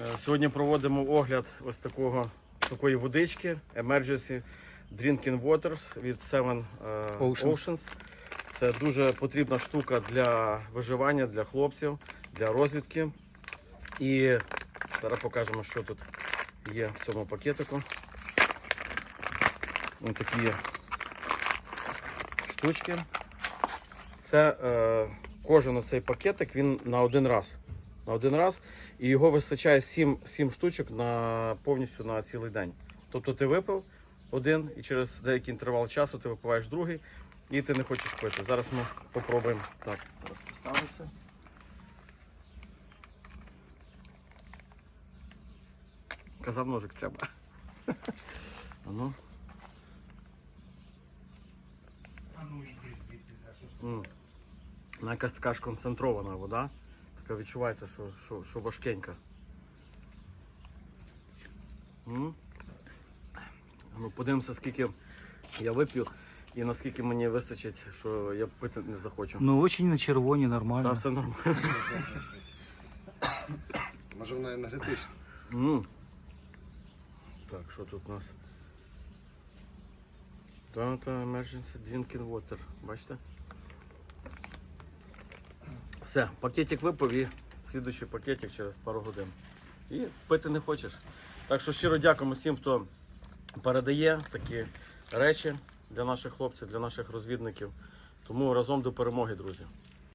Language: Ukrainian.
Е, Сьогодні проводимо огляд ось такого такої водички Emergency Drinking Waters від Seven е, Oceans. Oceans. Це дуже потрібна штука для виживання, для хлопців, для розвідки. І зараз покажемо, що тут є в цьому пакетику. Ось такі штучки. Це е, кожен оцей пакетик він на один раз. На один раз. І його вистачає 7, 7 штучок на повністю на цілий день. Тобто ти випив один і через деякий інтервал часу ти випиваєш другий і ти не хочеш пити. Зараз ми попробуємо. Так, зараз поставиться. Казав ножик треба. А ну. М. Вона якась така ж концентрована вода. Така відчувається, що, що, що важкенька. М. Ну, подивимося, скільки я вип'ю і наскільки мені вистачить, що я пити не захочу. Ну, очень на червоні, Та все нормально. Може вона енергетична. М. Так, що тут у нас? Toyota Emergency Drinking Water. Бачите? Все, пакетик випав і слідуючий пакетик через пару годин. І пити не хочеш. Так що щиро дякуємо всім, хто передає такі речі для наших хлопців, для наших розвідників. Тому разом до перемоги, друзі.